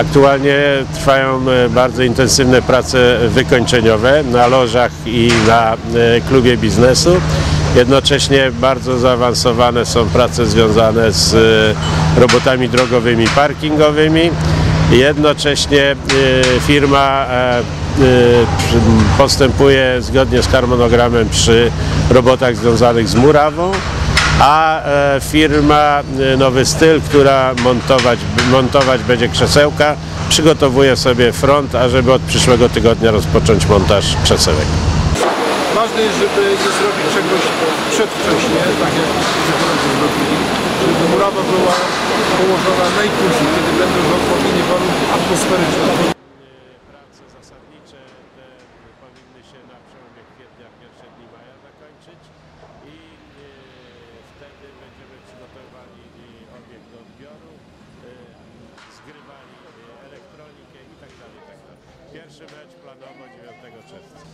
Aktualnie trwają e, bardzo intensywne prace wykończeniowe na lożach i na e, klubie biznesu. Jednocześnie bardzo zaawansowane są prace związane z e, robotami drogowymi, parkingowymi. Jednocześnie firma postępuje zgodnie z harmonogramem przy robotach związanych z murawą, a e, firma e, Nowy Styl, która montować, montować będzie krzesełka, przygotowuje sobie front, ażeby od przyszłego tygodnia rozpocząć montaż krzesełek. Ważne jest, żeby nie zrobić czegoś przedwcześnie, tak jak zrobili, żeby murawa była położona najpóźniej, kiedy będą odpowiednie warunki atmosferyczne. Pierwszy mecz planowo 9 czerwca.